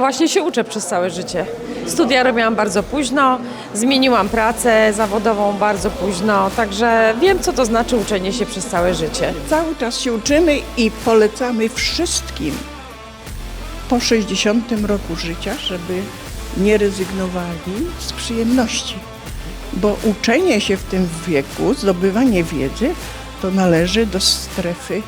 właśnie się uczę przez całe życie. Studia robiłam bardzo późno, zmieniłam pracę zawodową bardzo późno, także wiem, co to znaczy uczenie się przez całe życie. Cały czas się uczymy i polecamy wszystkim po 60 roku życia, żeby nie rezygnowali z przyjemności. Bo uczenie się w tym wieku, zdobywanie wiedzy, to należy do strefy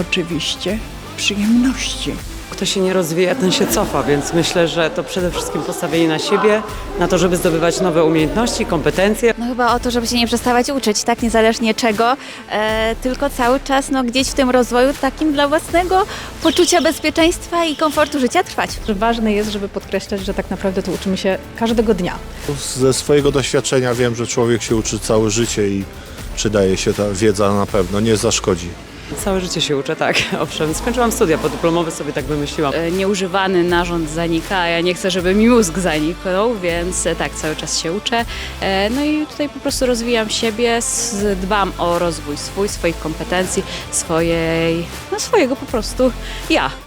oczywiście przyjemności. Kto się nie rozwija, ten się cofa, więc myślę, że to przede wszystkim postawienie na siebie, na to, żeby zdobywać nowe umiejętności, kompetencje. No chyba o to, żeby się nie przestawać uczyć, tak niezależnie czego, e, tylko cały czas no, gdzieś w tym rozwoju takim dla własnego poczucia bezpieczeństwa i komfortu życia trwać. ważne jest, żeby podkreślać, że tak naprawdę to uczymy się każdego dnia. Ze swojego doświadczenia wiem, że człowiek się uczy całe życie i przydaje się ta wiedza na pewno, nie zaszkodzi. Całe życie się uczę, tak. Owszem, skończyłam studia podyplomowe, sobie tak wymyśliłam. E, nieużywany narząd zanika, a ja nie chcę, żeby mi mózg zaniknął, więc e, tak, cały czas się uczę. E, No i tutaj po prostu rozwijam siebie, dbam o rozwój swój, swoich kompetencji, swojej, no swojego po prostu ja.